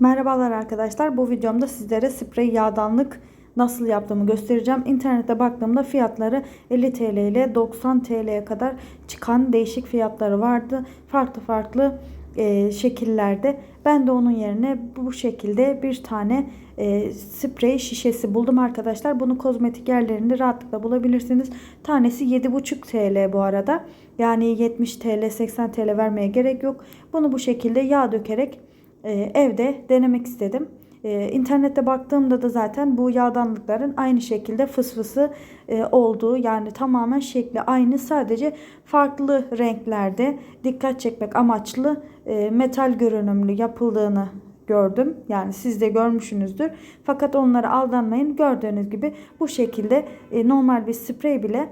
Merhabalar arkadaşlar. Bu videomda sizlere sprey yağdanlık nasıl yaptığımı göstereceğim. İnternette baktığımda fiyatları 50 TL ile 90 TL'ye kadar çıkan değişik fiyatları vardı. Farklı farklı e, şekillerde. Ben de onun yerine bu şekilde bir tane e, sprey şişesi buldum arkadaşlar. Bunu kozmetik yerlerinde rahatlıkla bulabilirsiniz. Tanesi 7,5 TL bu arada. Yani 70 TL 80 TL vermeye gerek yok. Bunu bu şekilde yağ dökerek evde denemek istedim. E, internette baktığımda da zaten bu yağdanlıkların aynı şekilde fısfısı e, olduğu yani tamamen şekli aynı sadece farklı renklerde dikkat çekmek amaçlı e, metal görünümlü yapıldığını gördüm. Yani siz de görmüşsünüzdür. Fakat onlara aldanmayın. Gördüğünüz gibi bu şekilde e, normal bir sprey bile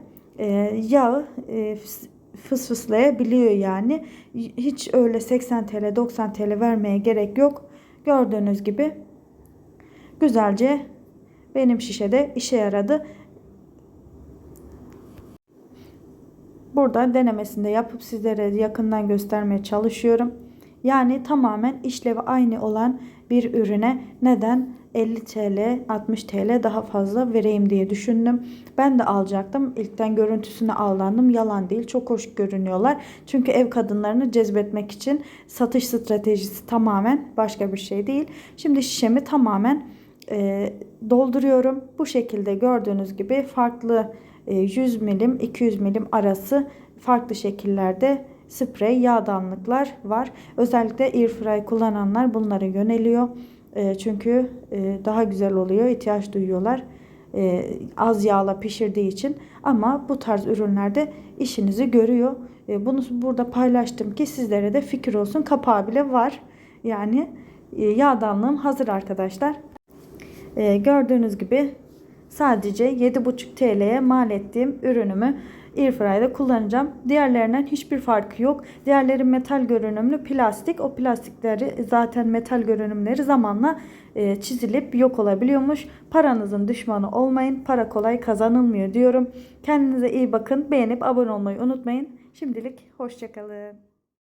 yağı fısfıslayabiliyor yani. Hiç öyle 80 TL 90 TL vermeye gerek yok. Gördüğünüz gibi güzelce benim şişede işe yaradı. Burada denemesinde yapıp sizlere yakından göstermeye çalışıyorum. Yani tamamen işlevi aynı olan bir ürüne neden 50 TL 60 TL daha fazla vereyim diye düşündüm. Ben de alacaktım. İlkten görüntüsüne aldandım. Yalan değil. Çok hoş görünüyorlar. Çünkü ev kadınlarını cezbetmek için satış stratejisi tamamen başka bir şey değil. Şimdi şişemi tamamen e, dolduruyorum. Bu şekilde gördüğünüz gibi farklı e, 100 milim 200 milim arası farklı şekillerde sprey yağdanlıklar var. Özellikle airfry kullananlar bunlara yöneliyor. E, çünkü e, daha güzel oluyor. ihtiyaç duyuyorlar. E, az yağla pişirdiği için. Ama bu tarz ürünlerde işinizi görüyor. E, bunu burada paylaştım ki sizlere de fikir olsun. Kapağı bile var. Yani e, yağdanlığım hazır arkadaşlar. Gördüğünüz gibi sadece 7,5 TL'ye mal ettiğim ürünümü Airfry'de kullanacağım. Diğerlerinden hiçbir farkı yok. Diğerleri metal görünümlü plastik. O plastikleri zaten metal görünümleri zamanla e, çizilip yok olabiliyormuş. Paranızın düşmanı olmayın. Para kolay kazanılmıyor diyorum. Kendinize iyi bakın. Beğenip abone olmayı unutmayın. Şimdilik hoşçakalın.